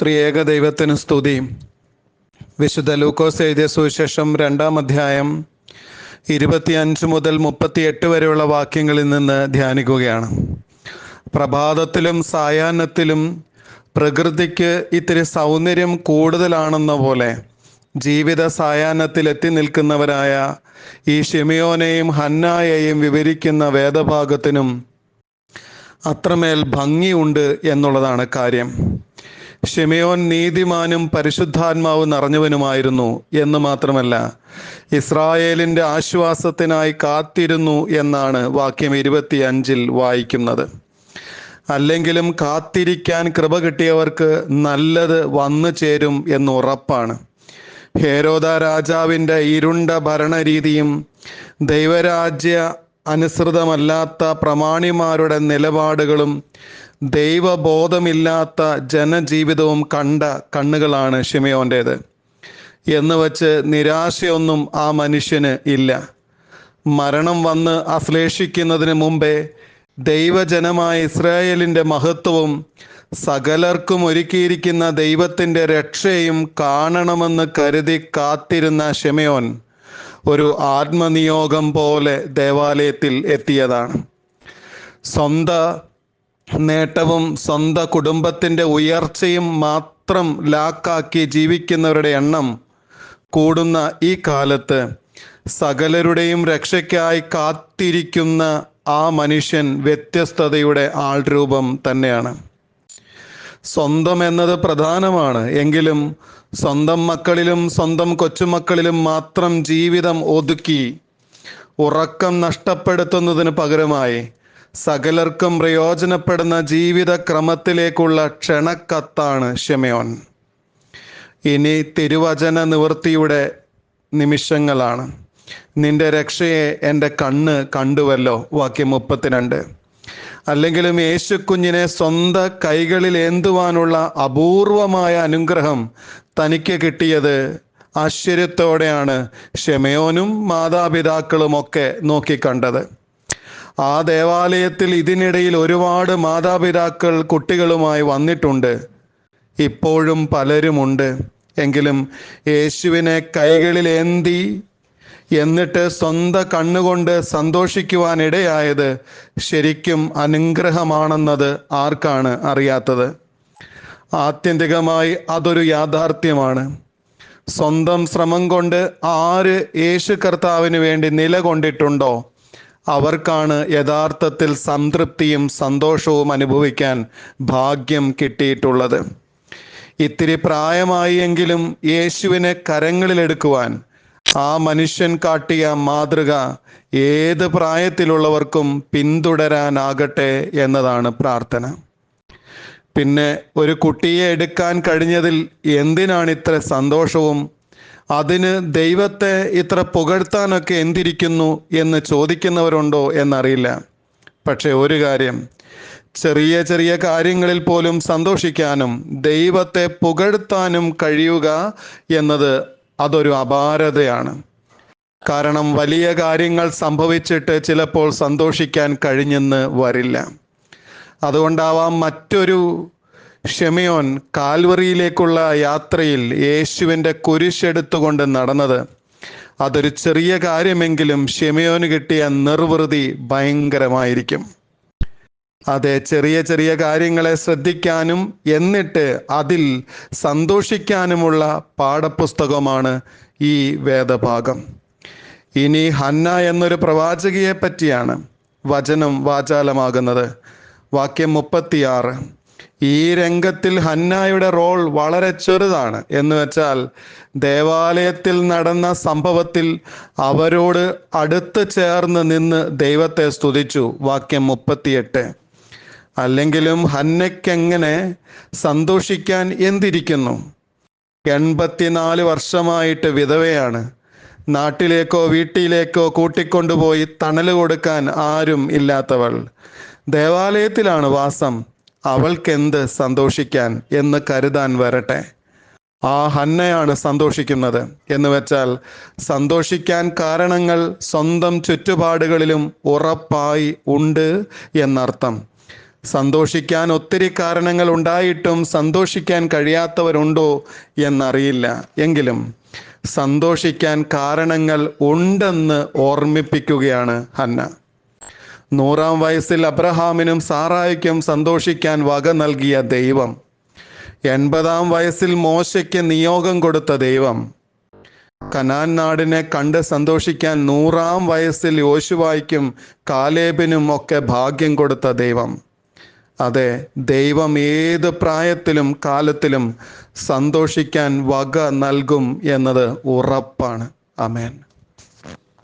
ത്രിയേക ദൈവത്തിന് സ്തുതി വിശുദ്ധ ലൂക്കോസ് എഴുതിയ സുവിശേഷം രണ്ടാം അധ്യായം ഇരുപത്തിയഞ്ച് മുതൽ മുപ്പത്തിയെട്ട് വരെയുള്ള വാക്യങ്ങളിൽ നിന്ന് ധ്യാനിക്കുകയാണ്. പ്രഭാതത്തിലും സായാഹ്നത്തിലും പ്രകൃതിക്ക് ഇത്തിരി സൗന്ദര്യം കൂടുതലാണെന്ന പോലെ ജീവിത സായാഹ്നത്തിൽ എത്തി നിൽക്കുന്നവരായ ഈ ഷിമിയോനെയും ഹന്നായെയും വിവരിക്കുന്ന വേദഭാഗത്തിനും അത്രമേൽ ഭംഗിയുണ്ട് എന്നുള്ളതാണ് കാര്യം. ഷിമയോൻ നീതിമാനും പരിശുദ്ധാത്മാവ് നിറഞ്ഞവനുമായിരുന്നു എന്ന് മാത്രമല്ല ഇസ്രായേലിന്റെ ആശ്വാസത്തിനായി കാത്തിരുന്നു എന്നാണ് വാക്യം ഇരുപത്തിയഞ്ചിൽ വായിക്കുന്നത്. അല്ലെങ്കിലും കാത്തിരിക്കാൻ കൃപ കിട്ടിയവർക്ക് നല്ലത് വന്നു ചേരും എന്ന് ഉറപ്പാണ്. ഹേരോദ രാജാവിന്റെ ഇരുണ്ട ഭരണരീതിയും ദൈവരാജ്യ അനുസൃതമല്ലാത്ത പ്രമാണിമാരുടെ നിലപാടുകളും ദൈവബോധമില്ലാത്ത ജനജീവിതവും കണ്ട കണ്ണുകളാണ് ഷിമയോന്റേത് എന്ന് വച്ച് നിരാശയൊന്നും ആ മനുഷ്യന് ഇല്ല. മരണം വന്ന് അശ്ലേഷിക്കുന്നതിന് മുമ്പേ ദൈവജനമായ ഇസ്രായേലിന്റെ മഹത്വവും സകലർക്കും ഒരുക്കിയിരിക്കുന്ന ദൈവത്തിന്റെ രക്ഷയും കാണണമെന്ന് കരുതി കാത്തിരുന്ന ഷെമയോൻ ഒരു ആത്മനിയോഗം പോലെ ദേവാലയത്തിൽ എത്തിയതാണ്. സ്വന്ത നേട്ടവും സ്വന്ത കുടുംബത്തിന്റെ ഉയർച്ചയും മാത്രം ലാക്കാക്കി ജീവിക്കുന്നവരുടെ എണ്ണം കൂടുന്ന ഈ കാലത്ത് സകലരുടെയും രക്ഷയ്ക്കായി കാത്തിരിക്കുന്ന ആ മനുഷ്യൻ വ്യത്യസ്തതയുടെ ആൾരൂപം തന്നെയാണ്. സ്വന്തം എന്നത് പ്രധാനമാണ്. എങ്കിലും സ്വന്തം മക്കളിലും സ്വന്തം കൊച്ചുമക്കളിലും മാത്രം ജീവിതം ഒതുക്കി ഉറക്കം നഷ്ടപ്പെടുത്തുന്നതിന് പകരമായി സകലർക്കും പ്രയോജനപ്പെടുന്ന ജീവിത ക്രമത്തിലേക്കുള്ള ക്ഷണക്കത്താണ് ഷെമയോൻ. ഇനി തിരുവചന നിവൃത്തിയുടെ നിമിഷങ്ങളാണ്. നിന്റെ രക്ഷയെ എന്റെ കണ്ണ് കണ്ടുവല്ലോ വാക്യം മുപ്പത്തിരണ്ട്. അല്ലെങ്കിലും യേശു കുഞ്ഞിനെ സ്വന്ത കൈകളിൽ ഏന്തുവാനുള്ള അപൂർവമായ അനുഗ്രഹം തനിക്ക് കിട്ടിയത് ആശ്ചര്യത്തോടെയാണ് ഷെമയോനും മാതാപിതാക്കളും ഒക്കെ നോക്കിക്കണ്ടത്. ആ ദേവാലയത്തിൽ ഇതിനിടയിൽ ഒരുപാട് മാതാപിതാക്കൾ കുട്ടികളുമായി വന്നിട്ടുണ്ട്. ഇപ്പോഴും പലരുമുണ്ട്. എങ്കിലും യേശുവിനെ കൈകളിൽ ഏന്തി എന്നിട്ട് സ്വന്ത കണ്ണുകൊണ്ട് സന്തോഷിക്കുവാനിടയായത് ശരിക്കും അനുഗ്രഹമാണെന്നത് ആർക്കാണ് അറിയാത്തത്? ആത്യന്തികമായി അതൊരു യാഥാർത്ഥ്യമാണ്. സ്വന്തം ശ്രമം കൊണ്ട് ആര് യേശു കർത്താവിന് വേണ്ടി നിലകൊണ്ടിട്ടുണ്ടോ? അവർക്കാണ് യഥാർത്ഥത്തിൽ സംതൃപ്തിയും സന്തോഷവും അനുഭവിക്കാൻ ഭാഗ്യം കിട്ടിയിട്ടുള്ളത്. ഇത്തിരി പ്രായമായി എങ്കിലും യേശുവിനെ കരങ്ങളിലെടുക്കുവാൻ ആ മനുഷ്യൻ കാട്ടിയ മാതൃക ഏത് പ്രായത്തിലുള്ളവർക്കും പിന്തുടരാനാകട്ടെ എന്നതാണ് പ്രാർത്ഥന. പിന്നെ ഒരു കുട്ടിയെ എടുക്കാൻ കഴിഞ്ഞതിൽ എന്തിനാണ് ഇത്ര സന്തോഷവും അതിന് ദൈവത്തെ ഇത്ര പുകഴ്ത്താനൊക്കെ എന്തിരിക്കുന്നു എന്ന് ചോദിക്കുന്നവരുണ്ടോ എന്നറിയില്ല. പക്ഷെ ഒരു കാര്യം ചെറിയ ചെറിയ കാര്യങ്ങളിൽ പോലും സന്തോഷിക്കാനും ദൈവത്തെ പുകഴ്ത്താനും കഴിയുക എന്നത് അതൊരു അപാരതയാണ്. കാരണം വലിയ കാര്യങ്ങൾ സംഭവിച്ചിട്ട് ചിലപ്പോൾ സന്തോഷിക്കാൻ കഴിഞ്ഞെന്ന് വരില്ല. അതുകൊണ്ടാവാം മറ്റൊരു ഷെമിയോൻ കാൽവറിയിലേക്കുള്ള യാത്രയിൽ യേശുവിന്റെ കുരിശെടുത്തുകൊണ്ട് നടന്നത്. അതൊരു ചെറിയ കാര്യമെങ്കിലും ഷെമിയോന് കിട്ടിയ നിർവൃതി ഭയങ്കരമായിരിക്കും. അതെ ചെറിയ ചെറിയ കാര്യങ്ങളെ ശ്രദ്ധിക്കാനും എന്നിട്ട് അതിൽ സന്തോഷിക്കാനുമുള്ള പാഠപുസ്തകമാണ് ഈ വേദഭാഗം. ഇനി ഹന്ന എന്നൊരു പ്രവാചകിയെ പറ്റിയാണ് വചനം വാചാലമാകുന്നത്. വാക്യം മുപ്പത്തിയാറ്. ഈ രംഗത്തിൽ ഹന്നായുടെ റോൾ വളരെ ചെറുതാണ്. എന്ന് വെച്ചാൽ ദേവാലയത്തിൽ നടന്ന സംഭവത്തിൽ അവരോട് അടുത്ത് ചേർന്ന് നിന്ന് ദൈവത്തെ സ്തുതിച്ചു. വാക്യം മുപ്പത്തിയെട്ട്. അല്ലെങ്കിലും ഹന്നയ്ക്കെങ്ങനെ സന്തോഷിക്കാൻ എന്തിരിക്കുന്നു? എൺപത്തിനാല് വർഷമായിട്ട് വിധവയാണ്. നാട്ടിലേക്കോ വീട്ടിലേക്കോ കൂട്ടിക്കൊണ്ടുപോയി തണൽ കൊടുക്കാൻ ആരും ഇല്ലാത്തവൾ. ദേവാലയത്തിലാണ് വാസം. അവൾക്കെന്ത് സന്തോഷിക്കാൻ എന്ന് കരുതാൻ വരട്ടെ. ആ ഹന്നയാണ് സന്തോഷിക്കുന്നത്. എന്ന് വെച്ചാൽ സന്തോഷിക്കാൻ കാരണങ്ങൾ സ്വന്തം ചുറ്റുപാടുകളിലും ഉറപ്പായി ഉണ്ട് എന്നർത്ഥം. സന്തോഷിക്കാൻ ഒത്തിരി കാരണങ്ങൾ ഉണ്ടായിട്ടും സന്തോഷിക്കാൻ കഴിയാത്തവരുണ്ടോ എന്നറിയില്ല. എങ്കിലും സന്തോഷിക്കാൻ കാരണങ്ങൾ ഉണ്ടെന്ന് ഓർമ്മിപ്പിക്കുകയാണ് ഹന്ന. നൂറാം വയസ്സിൽ അബ്രഹാമിനും സാറായിക്കും സന്തോഷിക്കാൻ വക നൽകിയ ദൈവം. എൺപതാം വയസ്സിൽ മോശയ്ക്ക് നിയോഗം കൊടുത്ത ദൈവം. കനാൻ നാടിനെ കണ്ട് സന്തോഷിക്കാൻ നൂറാം വയസ്സിൽ യോശുവായ്ക്കും കാലേബിനും ഒക്കെ ഭാഗ്യം കൊടുത്ത ദൈവം. അതെ ദൈവം ഏത് പ്രായത്തിലും കാലത്തിലും സന്തോഷിക്കാൻ വക നൽകും എന്നത് ഉറപ്പാണ്. അമേൻ